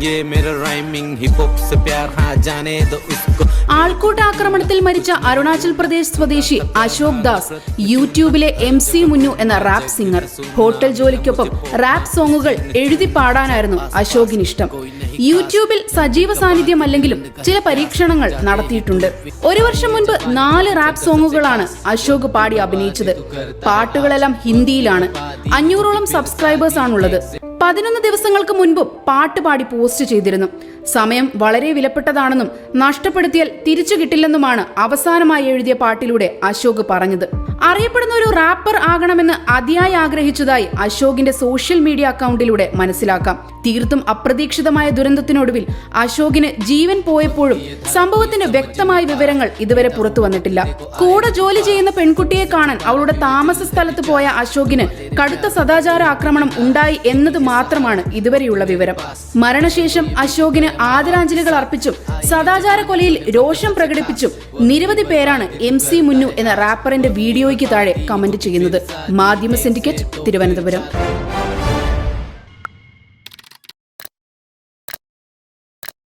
ये मेरा rhyming hip hop से प्यार हाँ जाने दो इसको ആൾക്കൂട്ടാക്രമണത്തിൽ മരിച്ച അരുണാചൽ പ്രദേശ് സ്വദേശി അശോക് ദാസ് യൂട്യൂബിലെ എം സി മുന്നു എന്ന റാപ്പ് സിംഗർ ഹോട്ടൽ ജോലിക്കൊപ്പം റാപ്പ് സോങ്ങുകൾ എഴുതി പാടാനായിരുന്നു അശോകിന് ഇഷ്ടം യൂട്യൂബിൽ സജീവ സാന്നിധ്യമല്ലെങ്കിലും ചില പരീക്ഷണങ്ങൾ നടത്തിയിട്ടുണ്ട് ഒരു വർഷം മുൻപ് നാല് റാപ്പ് സോങ്ങുകളാണ് അശോക് പാടി അഭിനയിച്ചത് പാട്ടുകളെല്ലാം ഹിന്ദിയിലാണ് അഞ്ഞൂറോളം സബ്സ്ക്രൈബേഴ്സ് ആണുള്ളത് പതിനൊന്ന് ദിവസങ്ങൾക്ക് മുൻപും പാട്ടുപാടി പോസ്റ്റ് ചെയ്തിരുന്നു. സമയം വളരെ വിലപ്പെട്ടതാണെന്നും നഷ്ടപ്പെടുത്തിയാൽ തിരിച്ചു കിട്ടില്ലെന്നുമാണ് അവസാനമായി എഴുതിയ പാട്ടിലൂടെ അശോക് പറഞ്ഞത്. അറിയപ്പെടുന്ന ഒരു റാപ്പർ ആകണമെന്ന് അതിയായി ആഗ്രഹിച്ചതായി അശോകിന്റെ സോഷ്യൽ മീഡിയ അക്കൗണ്ടിലൂടെ മനസ്സിലാക്കാം. തീർത്തും അപ്രതീക്ഷിതമായ ദുരന്തത്തിനൊടുവിൽ അശോകിന് ജീവൻ പോയപ്പോഴും സംഭവത്തിന്റെ വ്യക്തമായ വിവരങ്ങൾ ഇതുവരെ പുറത്തു വന്നിട്ടില്ല. കൂടെ ജോലി ചെയ്യുന്ന പെൺകുട്ടിയെ കാണാൻ അവളുടെ താമസ സ്ഥലത്ത് പോയ അശോകിന് കടുത്ത സദാചാര ആക്രമണം ഉണ്ടായി എന്നത് മാത്രമാണ് ഇതുവരെയുള്ള വിവരം. മരണശേഷം അശോകിന് ആദരാഞ്ജലികൾ അർപ്പിച്ചും സദാചാര കൊലയിൽ രോഷം പ്രകടിപ്പിച്ചും നിരവധി പേരാണ് എം സി മുന്നു എന്ന റാപ്പറിന്റെ വീഡിയോയ്ക്ക് താഴെ കമന്റ് ചെയ്യുന്നത്. മാധ്യമ സിൻഡിക്കേറ്റ് തിരുവനന്തപുരം.